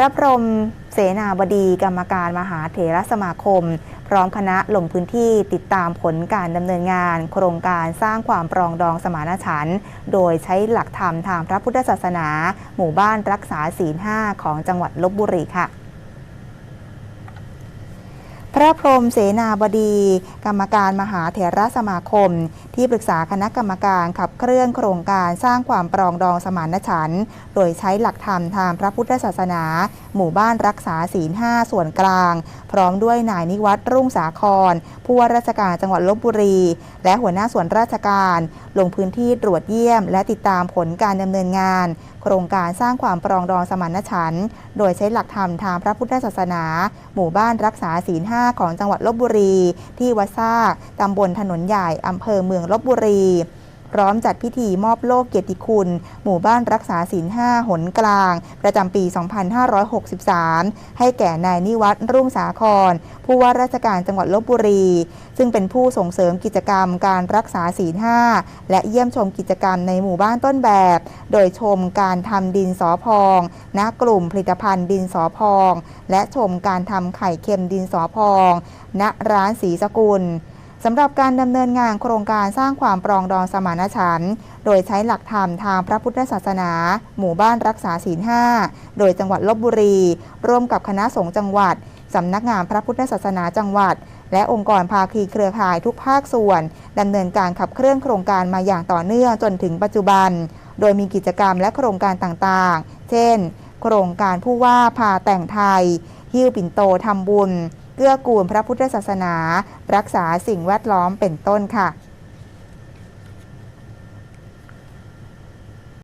พระพรหมเสนาบดีกรรมการมหาเถรสมาคม พร้อมคณะลงพื้นที่ติดตามผลการดำเนินงาน โครงการสร้างความปรองดองสมานฉันท์โดยใช้หลักธรรมทางพระพุทธศาสนา หมู่บ้านรักษาศีล5ของจังหวัดลบบุรีค่ะ ระพรมเสนาบดี กรรมการมหาเถรสมาคม ที่ปรึกษาคณะกรรมการขับเคลื่อนโครงการสร้างความปรองดองสมานฉันท์โดยใช้หลักธรรมทางพระพุทธศาสนา หมู่บ้านรักษาศีล5ส่วนกลาง พร้อมด้วยนายนิวัตรรุ่งสาครผู้ว่าราชการจังหวัดลบบุรี และหัวหน้าส่วนราชการลงพื้นที่ตรวจเยี่ยม และติดตามผลการดำเนินงาน โครงการสร้างความปรองดองสมานฉันท์โดยใช้หลักธรรมทางพระพุทธศาสนา หมู่บ้านรักษาศีลห้าของจังหวัดลบบุรี ที่วัดซากตำบลถนนใหญ่อำเภอเมืองลบบุรี พร้อมจัดพิธีมอบโลกเกียรติคุณ หมู่บ้านรักษาศีล5หนกลาง ประจำปี 2563 ให้แก่นายนิวัตรรุ่งสาคร ผู้ว่าราชการจังหวัดลบบุรี ซึ่งเป็นผู้ส่งเสริมกิจกรรมการรักษาศีล5และเยี่ยมชมกิจกรรมในหมู่บ้านต้นแบบ โดยชมการทำดินสอพองณกลุ่มผลิตภัณฑ์ดินสอพอง และชมการทำไข่เค็มดินสอพอง ณร้านสีสกุล สำหรับการดำเนินงานโครงการสร้างความปรองดองสมานฉันท์โดยใช้หลักธรรมทางพระพุทธศาสนา หมู่บ้านรักษาศีล5โดยจังหวัดลบบุรี ร่วมกับคณะสงฆ์จังหวัดสำนักงานพระพุทธศาสนาจังหวัด และองค์กรภาคีเครือข่ายทุกภาคส่วนดำเนินการขับเคลื่อนโครงการมาอย่างต่อเนื่องจนถึงปัจจุบัน โดยมีกิจกรรมและโครงการต่างๆ เช่น โครงการผู้ว่าพาแต่งไทย หิ้วปิ่นโตทำบุญ เกื้อกูลพระพุทธศาสนา รักษาสิ่งแวดล้อมเป็นต้นค่ะ